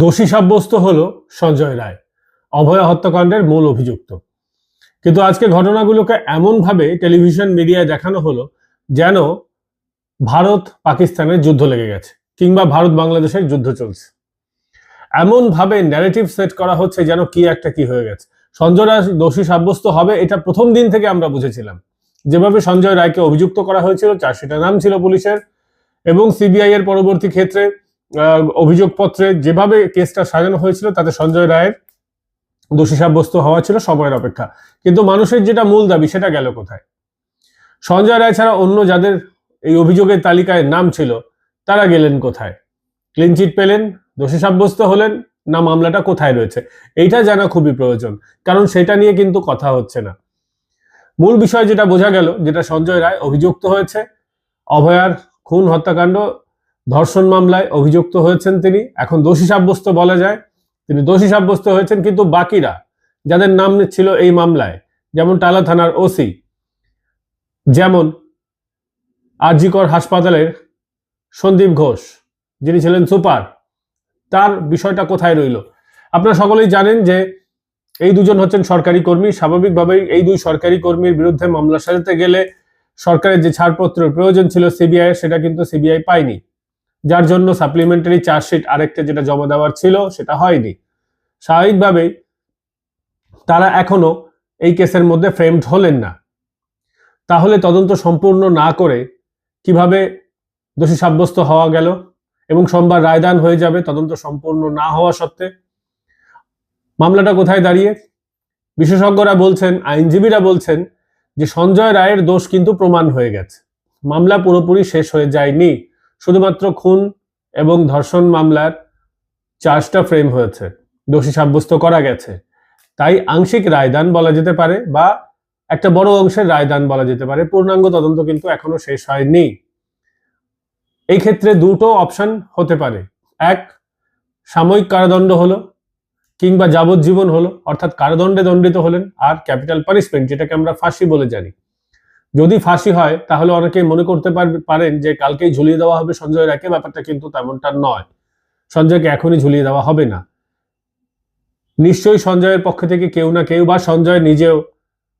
দোষী সাব্যস্ত হল সঞ্জয় রায়, অভয়া হত্যাকাণ্ডের মূল অভিযুক্ত। কিন্তু আজকে ঘটনাগুলোকে এমনভাবে টেলিভিশন মিডিয়ায় দেখানো হলো যেন ভারত পাকিস্তানের যুদ্ধ লেগে গেছে কিংবা ভারত বাংলাদেশের যুদ্ধ চলছে। এমন ভাবে ন্যারেটিভ সেট করা হচ্ছে যেন কি একটা কি হয়ে গেছে। সঞ্জয় রায় দোষী সাব্যস্ত হবে এটা প্রথম দিন থেকে আমরা বুঝেছিলাম। যেভাবে সঞ্জয় রায়কে অভিযুক্ত করা হয়েছিল চারশিটা নাম ছিল পুলিশের, এবং সিবিআই এর পরবর্তী ক্ষেত্রে অভিযোগপত্রে যেভাবে কেসটা সাজানো হয়েছিল, তাতে সঞ্জয় রায়ের দোষী সাব্যস্ত হওয়া ছিল সময়ের অপেক্ষা। কিন্তু মানুষের যেটা মূল দাবি, সেটা গেল কোথায়? সঞ্জয় রায় ছাড়া অন্য যাদের এই অভিযোগের তালিকায় নাম ছিল, তারা গেলেন কোথায়? ক্লিনচিট পেলেন, দোষী সাব্যস্ত হলেন, না মামলাটা কোথায় রয়েছে? এইটা জানা খুবই প্রয়োজন, কারণ সেটা নিয়ে কিন্তু কথা হচ্ছে না। মূল বিষয় যেটা বোঝা গেল, যেটা সঞ্জয় রায় অভিযুক্ত হয়েছে, অভয়ার খুন হত্যাকাণ্ড ধর্ষণ মামলায় অভিযুক্ত হয়েছেন তিনি। এখন দোষী সাব্যস্ত বলা যায়, তিনি দোষী সাব্যস্ত হয়েছেন কিন্তু বাকিরা যাদের নাম ছিল এই মামলায়, যেমন টালা থানার ওসি, যেমন আরজিকর হাসপাতালের সন্দীপ ঘোষ, যিনি ছিলেন সুপার, তার বিষয়টা কোথায় রইল? আপনারা সকলেই জানেন যে এই দুজন হচ্ছেন সরকারি কর্মী। স্বাভাবিকভাবেই এই দুই সরকারি কর্মীর বিরুদ্ধে মামলা সাজাতে গেলে সরকারের যে ছাড়পত্রের প্রয়োজন ছিল সিবিআই সেটা কিন্তু সিবিআই পায়নি। যার জন্য সাপ্লিমেন্টারি চার্জশিট আরেকটা যেটা জমা দেওয়ার ছিল, সেটা হয়নি। স্বাভাবিকভাবেই তারা এখনও এই কেসের মধ্যে ফ্রেমড হলেন না। তাহলে তদন্ত সম্পূর্ণ না করে কীভাবে দোষী সাব্যস্ত হওয়া গেল এবং সোমবার রায়দান হয়ে যাবে, তদন্ত সম্পূর্ণ না হওয়া সত্ত্বে? মামলাটা কোথায় দাঁড়িয়ে? বিশেষজ্ঞরা বলছেন, আইনজীবীরা বলছেন যে সঞ্জয় রায়ের দোষ কিন্তু প্রমাণ হয়ে গেছে। মামলা পুরোপুরি শেষ হয়ে যায়নি। শুধুমাত্র খুন এবং ধর্ষণ মামলার চার্জটা ফ্রেম হয়েছে। দোষী সাব্যস্ত করা গেছে। তাই আংশিক রায়দান বলা যেতে পারে বা একটা বড় অংশের রায়দান বলা যেতে পারে। পূর্ণাঙ্গ তদন্ত কিন্তু এখনও শেষ হয়নি। এই ক্ষেত্রে দুটো অপশন হতে পারে। এক, সাময়িক কারাদণ্ড হলো কিংবা যাবজ্জীবন হলো, অর্থাৎ কারাদণ্ডে দণ্ডিত হলেন আর ক্যাপিটাল পানিশমেন্ট, যেটাকে আমরা ফাঁসি বলে জানি। যদি ফাঁসি হয়, তাহলে অনেকে মনে করতে পার- পারেন যে কালকেই ঝুলিয়ে দেওয়া হবে সঞ্জয় রায়কে ব্যাপারটা কিন্তু তেমনটা নয়। সঞ্জয়কে এখনই ঝুলিয়ে দেওয়া হবে না। নিশ্চয়ই সঞ্জয়ের পক্ষ থেকে কেউ না কেউ বা সঞ্জয় নিজেও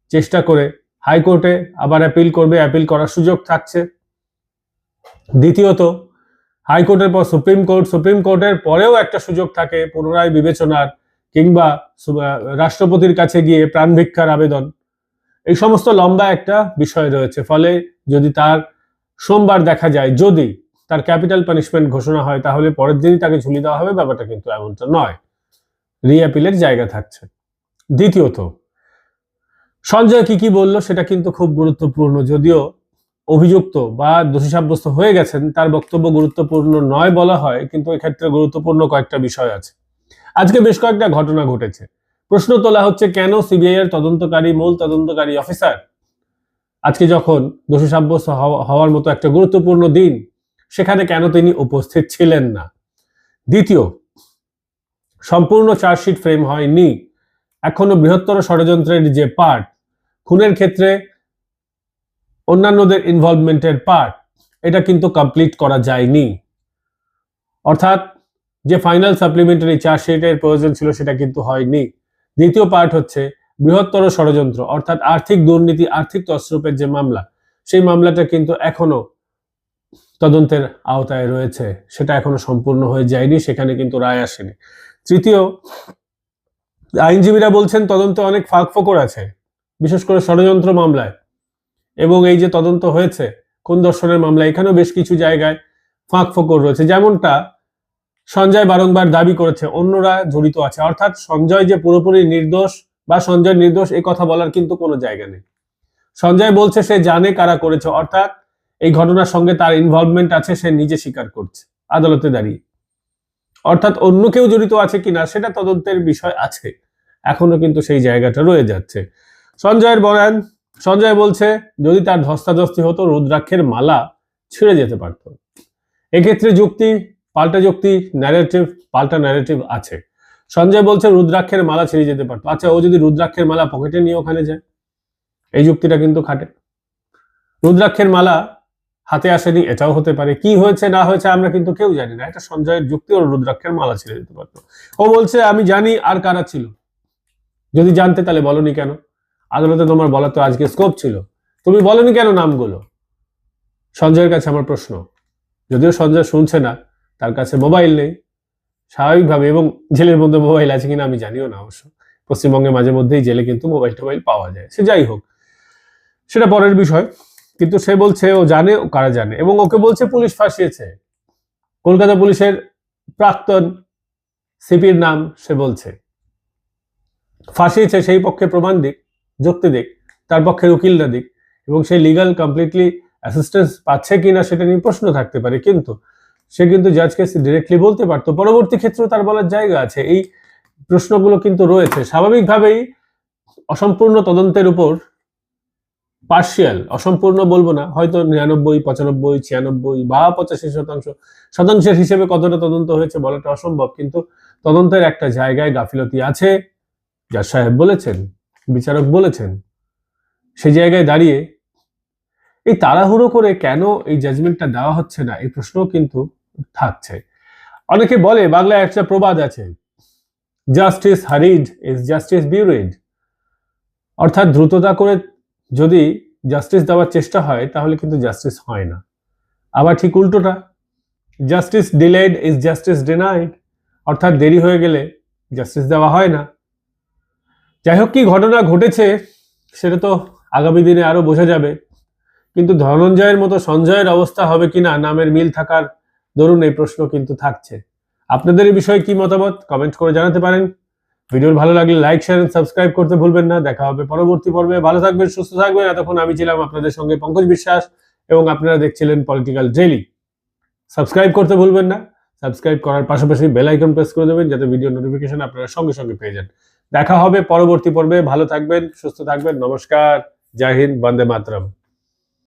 চেষ্টা করে হাইকোর্টে আবার অ্যাপিল করবে, অ্যাপিল করার সুযোগ থাকছে। দ্বিতীয়ত, হাইকোর্টের পর সুপ্রিম কোর্ট, সুপ্রিম কোর্টের পরেও একটা সুযোগ থাকে পুনরায় বিবেচনার কিংবা রাষ্ট্রপতির কাছে গিয়ে প্রাণভিক্ষার আবেদন। এই সমস্ত লম্বা একটা বিষয় রয়েছে। ফলে যদি তার সোমবার দেখা যায়, যদি তার ক্যাপিটাল পানিশমেন্ট ঘোষণা হয়, তাহলে পরের দিনই তাকে ঝুলিয়ে দেওয়া হবে। ব্যাপারটা কিন্তু এমনটা নয়। রিঅ্যাপিলের জায়গা থাকছে। দ্বিতীয়ত, সঞ্জয় কি কি বলল সেটা কিন্তু খুব গুরুত্বপূর্ণ। যদিও অভিযুক্ত বা দোষী সাব্যস্ত হয়ে গেছেন, তার বক্তব্য গুরুত্বপূর্ণ নয় বলা হয়, কিন্তু এক্ষেত্রে গুরুত্বপূর্ণ কয়েকটা বিষয় আছে। আজকে বেশ কয়েকটা ঘটনা ঘটেছে। প্রশ্ন তোলা হচ্ছে, কেন সিবিআই এর তদন্তকারী, মূল তদন্তকারী অফিসার? আজকে যখন দোষী সাব্যস্ত হওয়া- হওয়ার মতো একটা গুরুত্বপূর্ণ দিন, সেখানে কেন তিনি উপস্থিত ছিলেন না? দ্বিতীয়, সম্পূর্ণ চার্জশিট ফ্রেম হয়নি। এখনও বৃহত্তর ষড়যন্ত্রের যে পার্ট, খুনের ক্ষেত্রে অন্যান্যদের ইনভলভমেন্টের পার্ট, এটা কিন্তু কমপ্লিট করা যায়নি। অর্থাৎ, যে ফাইনাল সাপ্লিমেন্টারি চার্জশিটের প্রয়োজন ছিল, সেটা কিন্তু হয়নি। দ্বিতীয় পার্ট হচ্ছে বৃহত্তর ষড়যন্ত্র, অর্থাৎ আর্থিক দুর্নীতি, আর্থিক তসরূপের যে মামলা, সেই মামলাটা কিন্তু এখনও তদন্তের আওতায় রয়েছে। সেটা এখনও সম্পূর্ণ হয়ে যায়নি, সেখানে কিন্তু রায় আসেনি। তৃতীয়, আইনজীবীরা বলছেন তদন্তে অনেক ফাঁক ফোকর আছে, বিশেষ করে ষড়যন্ত্র মামলায়। এবং এই যে তদন্ত হয়েছে, কোন দর্শনের মামলা, এখানেও বেশ কিছু জায়গায় ফাঁক ফোকর রয়েছে। যেমনটা সঞ্জয় বারংবার দাবি করেছে, অন্যরা জড়িত আছে। অর্থাৎ সঞ্জয় যে পুরোপুরি নির্দোষ বা সঞ্জয় নির্দোষ, এই কথা বলার কিন্তু কোনো জায়গা নেই। সঞ্জয় বলছে সে জানে কারা করেছে, অর্থাৎ এই ঘটনার সঙ্গে তার ইনভলভমেন্ট আছে, সে নিজে স্বীকার করছে, আদালতে দাঁড়িয়ে। অর্থাৎ অন্য কেউ জড়িত আছে কিনা, সেটা তদন্তের বিষয় আছে। এখনও কিন্তু সেই জায়গাটা রয়ে যাচ্ছে। সঞ্জয়ের বয়ান, সঞ্জয় বলছে, যদি তার ধস্তাধস্তি হতো, রুদ্রাক্ষের মালা ছিঁড়ে যেতে পারত। এক্ষেত্রে যুক্তি পাল্টা যুক্তি ন্যারেটিভ পাল্টা ন্যারেটিভ আছে। সঞ্জয় বলছে, রুদ্রাক্ষের মালা ছিঁড়ে যেতে পারতো। আচ্ছা ও যদি রুদ্রাক্ষের মালা পকেটে নিয়ে ওখানে যায়, এই যুক্তিটা কিন্তু খাটে। রুদ্রাক্ষের মালা হাতে আসেনি, এটাও হতে পারে। কি হয়েছে, না হয়েছে, আমরা কিন্তু কেউ জানি না। এটা সঞ্জয়ের যুক্তি ও রুদ্রাক্ষের মালা ছিঁড়ে যেতে পারতো। ও বলছে, আমি জানি আর কারা ছিল। যদি জানতে, তাহলে বলনি কেন? আদালতে তোমার বলার তো আজকে স্কোপ ছিল। তুমি বলনি কেন নামগুলো? সঞ্জয়ের কাছে আমার প্রশ্ন। যদিও সঞ্জয় শুনছে না তার কাছে মোবাইল নেই। স্বাভাবিকভাবে এবং জেলের মধ্যে মোবাইল আছে কিনা আমি জানিও না অবশ্য। পশ্চিমবঙ্গে মাঝে মধ্যেই জেলে কিন্তু মোবাইল টোবাইল পাওয়া যায়। সে যাই হোক, সেটা পরের বিষয়। কিন্তু সে বলছে, ও জানে, ও কারা জানে? এবং ওকে বলছে, পুলিশ ফাঁসিয়েছে। কলকাতা পুলিশের প্রাক্তন সিপির নাম সে বলছে। ফাঁসিয়েছে সেই পক্ষে প্রমাণ দিক, যুক্তি দিক, তার পক্ষের উকিলরা দিক, এবং সেই লিগাল কমপ্লিটলি অ্যাসিস্ট্যান্স পাচ্ছে কিনা সেটা নিয়ে প্রশ্ন থাকতে পারে। কিন্তু সে কিন্তু জাজকে ডিরেক্টলি বলতে পারতো। পরবর্তী ক্ষেত্রেও তার বলার জায়গা আছে। এই প্রশ্নগুলো কিন্তু রয়েছে। স্বাভাবিকভাবেই অসম্পূর্ণ তদন্তের উপর পার্শিয়াল অসম্পূর্ণ বলব না, হয়তো নিরানব্বই, পঁচানব্বই, ছিয়ানব্বই বা পঁচাশি শতাংশ, শতাংশের হিসেবে কতটা তদন্ত হয়েছে বলাটা অসম্ভব, কিন্তু তদন্তের একটা জায়গায় গাফিলতি আছে। জাজ সাহেব বলেছেন, বিচারক বলেছেন, সে জায়গায় দাঁড়িয়ে এই তাড়াহুড়ো করে কেন এই জাজমেন্টটা দেওয়া হচ্ছে না? এই প্রশ্নও কিন্তু থাকছে। অনেকে বলে, বাংলায় একটা প্রবাদ আছে justice hurried is justice buried অর্থাৎ দ্রুততা করে যদি জাস্টিস দেওয়ার চেষ্টা হয়, তাহলে কিন্তু জাস্টিস হয় না। আবার ঠিক উল্টোটা justice delayed is justice denied অর্থাৎ দেরি হয়ে গেলে জাস্টিস দেওয়া হয় না। যাই হোক, কি ঘটনা ঘটেছে, সেটা তো আগামী দিনে আরও বোঝা যাবে। কিন্তু ধনঞ্জয়ের মতো সঞ্জয়ের অবস্থা হবে কিনা, নামের মিল থাকার দরুন এই প্রশ্ন কিন্তু থাকছে। আপনাদের এই বিষয়ে কি মতামত কমেন্ট করে জানাতে পারেন। ভিডিও ভালো লাগলে লাইক, শেয়ার সাবস্ক্রাইব করতে ভুলবেন না। দেখা হবে পরবর্তী পর্বে। ভালো থাকবেন, সুস্থ থাকবেন। এতক্ষণ আমি ছিলাম আপনাদের সঙ্গে পঙ্কজ বিশ্বাস এবং আপনারা দেখছিলেন পলিটিক্যাল ডেইলি সাবস্ক্রাইব করতে ভুলবেন না। সাবস্ক্রাইব করার পাশাপাশি বেল আইকন প্রেস করে দেবেন যাতে ভিডিও নোটিফিকেশন আপনারা সঙ্গে সঙ্গে পেয়ে যান। দেখা হবে পরবর্তী পর্বে। ভালো থাকবেন, সুস্থ থাকবেন। নমস্কার। জয় হিন্দ, বন্দে মাতরম।